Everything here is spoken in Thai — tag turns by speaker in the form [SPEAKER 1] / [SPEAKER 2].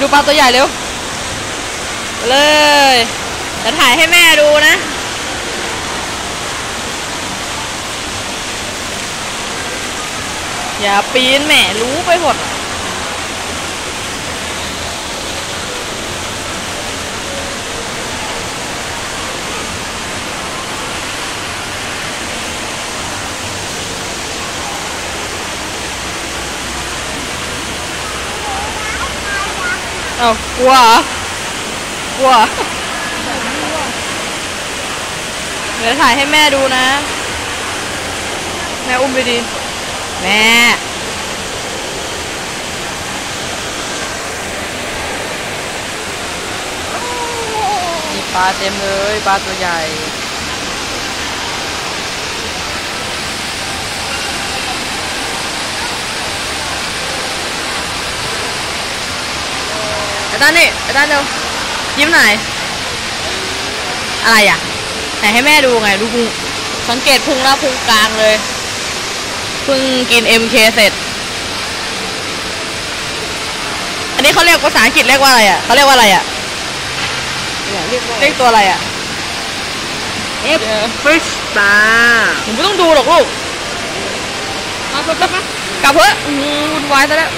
[SPEAKER 1] ดูปลาตัวใหญ่เร็ว เลยจะถ่ายให้แม่ดูนะ อย่าปีนแม่รู้ไปหมด เอ้ากลัวกลัวเหรอเดี๋ยวถ่ายให้แม่ดูนะ แม่อุ้มไปดี แม่มีปลาเต็มเลยปลาตัวใหญ่ ไอ้ต้านนี่ไอ้ต้านเร็วยิ้มหน่อยอะไรอะไหนให้แม่ดูไงดูพุงสังเกตพุงแล้วพุงกลางเลยเพิ่งกิน MK เสร็จ อันนี้เขาเรียกภาษาอังกฤษเรียกว่าอะไรอะเขาเรียกว่าอะไรอะ
[SPEAKER 2] เนี่ยเรียกว่า
[SPEAKER 1] เรียกตัวอะไรอะ
[SPEAKER 2] F fish star
[SPEAKER 1] ผมไม่ต้องดูหรอกลูก
[SPEAKER 2] มาไปไปไป
[SPEAKER 1] กลับเถอะอื้อหือวุ่นวายซะแล้ว